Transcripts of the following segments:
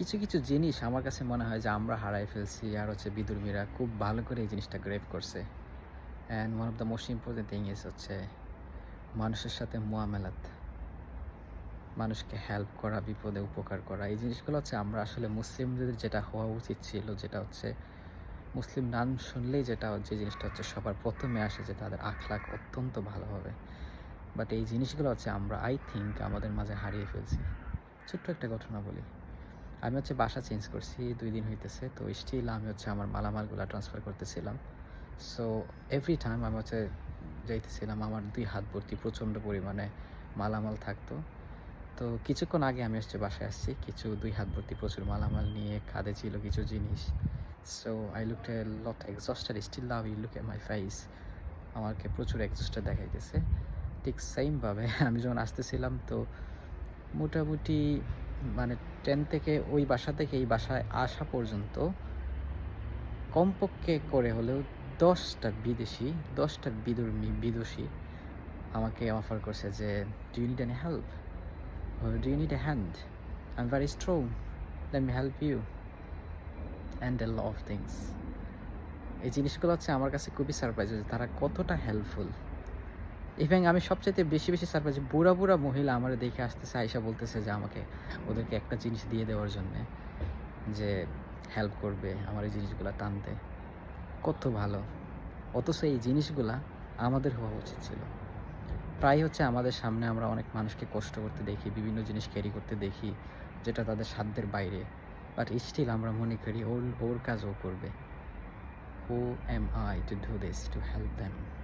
কিছু কিছু জিনিস আমার কাছে মনে হয় যে আমরা হারাই ফেলছি আর হচ্ছে বিদুর্মীরা খুব ভালো করে এই জিনিসটা গ্রেভ করছে। And one of the most important thing is হচ্ছে মানুষের সাথে মোয়ামেলাত, মানুষকে হেল্প করা, বিপদে উপকার করা। এই জিনিসগুলো হচ্ছে আমরা আসলে মুসলিমদের যেটা হওয়া উচিত ছিল, যেটা হচ্ছে মুসলিম নাম শুনলেই যেটা, যে জিনিসটা হচ্ছে সবার প্রথমে আসে যে তাদের আখলাখ অত্যন্ত ভালো হবে। বাট এই জিনিসগুলো হচ্ছে আমরা আই থিঙ্ক আমাদের মাঝে হারিয়ে ফেলছি। ছোট্ট একটা ঘটনা বলি। আমি হচ্ছে বাসা চেঞ্জ করছি, দুই দিন হইতেছে। তো স্টিল আমি হচ্ছে আমার মালামালগুলো ট্রান্সফার করতেছিলাম। সো এভরি টাইম আমি হচ্ছে যাইতেছিলাম, আমার দুই হাত ভর্তি প্রচণ্ড পরিমাণে মালামাল থাকতো। তো কিছুক্ষণ আগে আমি হচ্ছে বাসায় আসছি, কিছু দুই হাত ভর্তি প্রচুর মালামাল নিয়ে কাঁধে ছিল কিছু জিনিস। So I look a lot extra still love you look a my face আমাকে প্রচুর এক্সস্টার দেখাইতেছে। ঠিক সেমভাবে আমি যখন আসতেছিলাম, তো মোটামুটি মানে ট্রেন থেকে ওই বাসা থেকে এই বাসায় আসা পর্যন্ত কমপক্ষে করে হলেও দশটা বিদেশি, দশটা বিদুর্মী, বিদুষী আমাকে অফার করছে যে do you any help do you need a hand I am very strong let me help you and a lot of things এই জিনিসগুলো হচ্ছে আমার কাছে খুবই সারপ্রাইজ হয়েছে তারা কতটা হেল্পফুল ইভেন আমি সবচেয়ে বেশি বেশি সারপ্রাইজ বুড়া বুড়া মহিলা আমার দেখে আসতেছে আয়সা বলতেছে যে আমাকে, ওদেরকে একটা জিনিস দিয়ে দেওয়ার জন্যে যে হেল্প করবে আমার এই জিনিসগুলো টানতে। কত ভালো। অথচ এই জিনিসগুলা আমাদের হওয়া উচিত ছিল। প্রায় হচ্ছে আমাদের সামনে আমরা অনেক মানুষকে কষ্ট করতে দেখি, বিভিন্ন জিনিস ক্যারি করতে দেখি, যেটা তাদের সাধ্যের বাইরে। বাট স্টিল আমরা মনে করি ওর ওর কাজ ও করবে। Who am I to do this to help them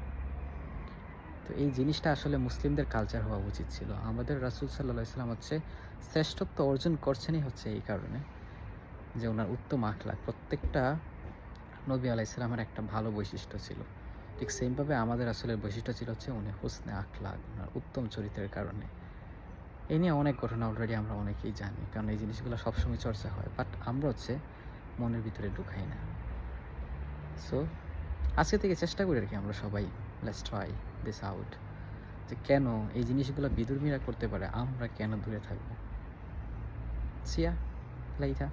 তো এই জিনিসটা আসলে মুসলিমদের কালচার হওয়া উচিত ছিল। আমাদের রাসুল সাল্লাহ ইসলাম হচ্ছে শ্রেষ্ঠত্ব অর্জন করছেনই হচ্ছে এই কারণে যে ওনার উত্তম আখলাখ প্রত্যেকটা নবী আলাহ ইসলামের একটা ভালো বৈশিষ্ট্য ছিল। ঠিক সেমভাবে আমাদের আসলে বৈশিষ্ট্য ছিল হচ্ছে উনি হুসনে আখলাখ ওনার উত্তম চরিত্রের কারণে। এই নিয়ে অনেক ঘটনা অলরেডি আমরা অনেকেই জানি, কারণ এই জিনিসগুলো সবসময় চর্চা হয় বাট আমরা হচ্ছে মনের ভিতরে ঢুকাই না। সো আজকে থেকে চেষ্টা করি আর কি আমরা সবাই লেটস ট্রাই দিস আউট যে কেন এই জিনিসগুলো বিদুর্মীরা করতে পারে, আমরা কেন দূরে থাকব? সিয়া লাইটা